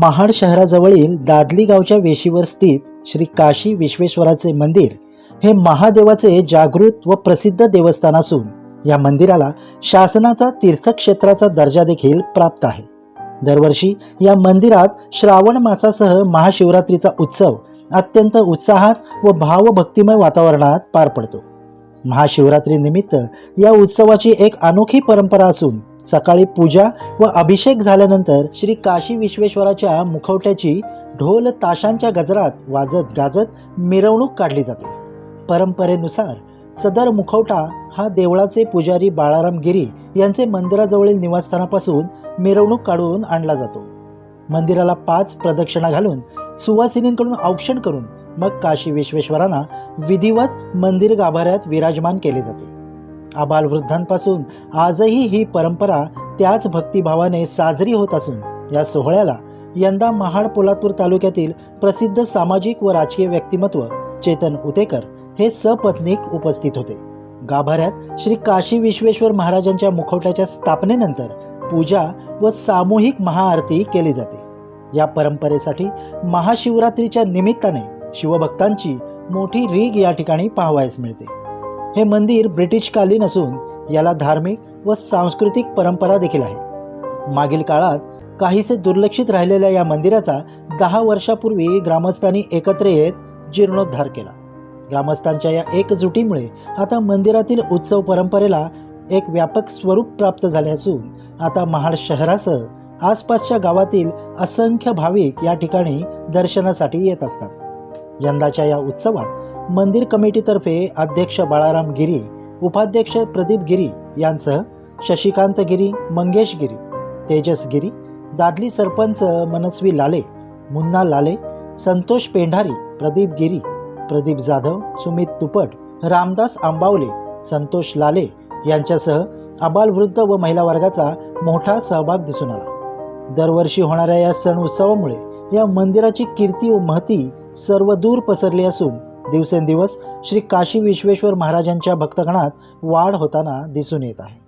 महाड शहराजवळील दादली गावच्या वेशीवर स्थित श्री काशी विश्वेश्वराचे मंदिर हे महादेवाचे जागृत व प्रसिद्ध देवस्थान असून या मंदिराला शासनाचा तीर्थक्षेत्राचा दर्जा देखील प्राप्त आहे. दरवर्षी या मंदिरात श्रावण मासासह महाशिवरात्रीचा उत्सव अत्यंत उत्साहात व भावभक्तिमय वातावरणात पार पडतो. महाशिवरात्रीनिमित्त या उत्सवाची एक अनोखी परंपरा असून सकाळी पूजा व अभिषेक झाल्यानंतर श्री काशी विश्वेश्वराच्या मुखवट्याची ढोल ताशांच्या गजरात वाजत गाजत मिरवणूक काढली जाते. परंपरेनुसार सदर मुखवटा हा देवळाचे पुजारी बाळाराम गिरी यांचे मंदिराजवळील निवासस्थानापासून मिरवणूक काढून आणला जातो. मंदिराला पाच प्रदक्षिणा घालून सुवासिनींकडून औक्षण करून मग काशी विश्वेश्वरांना विधिवत मंदिर गाभाऱ्यात विराजमान केले जाते. आबालवृद्धांपासून आजही ही परंपरा त्याच भक्तिभावाने साजरी होत असून या सोहळ्याला यंदा महाड पोलादपूर तालुक्यातील प्रसिद्ध सामाजिक व राजकीय व्यक्तिमत्व चेतन उतेकर हे सपत्नीक उपस्थित होते. गाभाऱ्यात श्री काशी विश्वेश्वर महाराजांच्या मुखवट्याच्या स्थापनेनंतर पूजा व सामूहिक महाआरती केली जाते. या परंपरेसाठी महाशिवरात्रीच्या निमित्ताने शिवभक्तांची मोठी रीग या ठिकाणी पाहावयास मिळते. हे मंदिर ब्रिटिशकालीन असून याला धार्मिक व सांस्कृतिक परंपरा देखील आहे. मागील काळात काहीसे दुर्लक्षित राहिलेल्या या मंदिराचा दहा वर्षापूर्वी ग्रामस्थांनी एकत्र येत जीर्णोद्धार केला. ग्रामस्थांच्या या एकजुटीमुळे आता मंदिरातील उत्सव परंपरेला एक व्यापक स्वरूप प्राप्त झाले असून आता महाड शहरासह आसपासच्या गावातील असंख्य भाविक या ठिकाणी दर्शनासाठी येत असतात. यंदाच्या या उत्सवात मंदिर कमिटीतर्फे अध्यक्ष बाळाराम गिरी उपाध्यक्ष प्रदीप गिरी यांसह शशिकांत गिरी मंगेश गिरी तेजस गिरी दादली सरपंच मनस्वी लाले मुन्ना लाले संतोष पेंढारी प्रदीप गिरी प्रदीप जाधव सुमित तुपट रामदास आंबावले संतोष लाले यांच्यासह आबालवृद्ध व महिला वर्गाचा मोठा सहभाग दिसून आला. दरवर्षी होणाऱ्या या सण उत्सवामुळे या मंदिराची कीर्ती व महती सर्व दूर पसरली असून दिवसेंदिवस श्री काशी विश्वेश्वर महाराजांच्या भक्तगणात वाढ होताना दिसून येत आहे.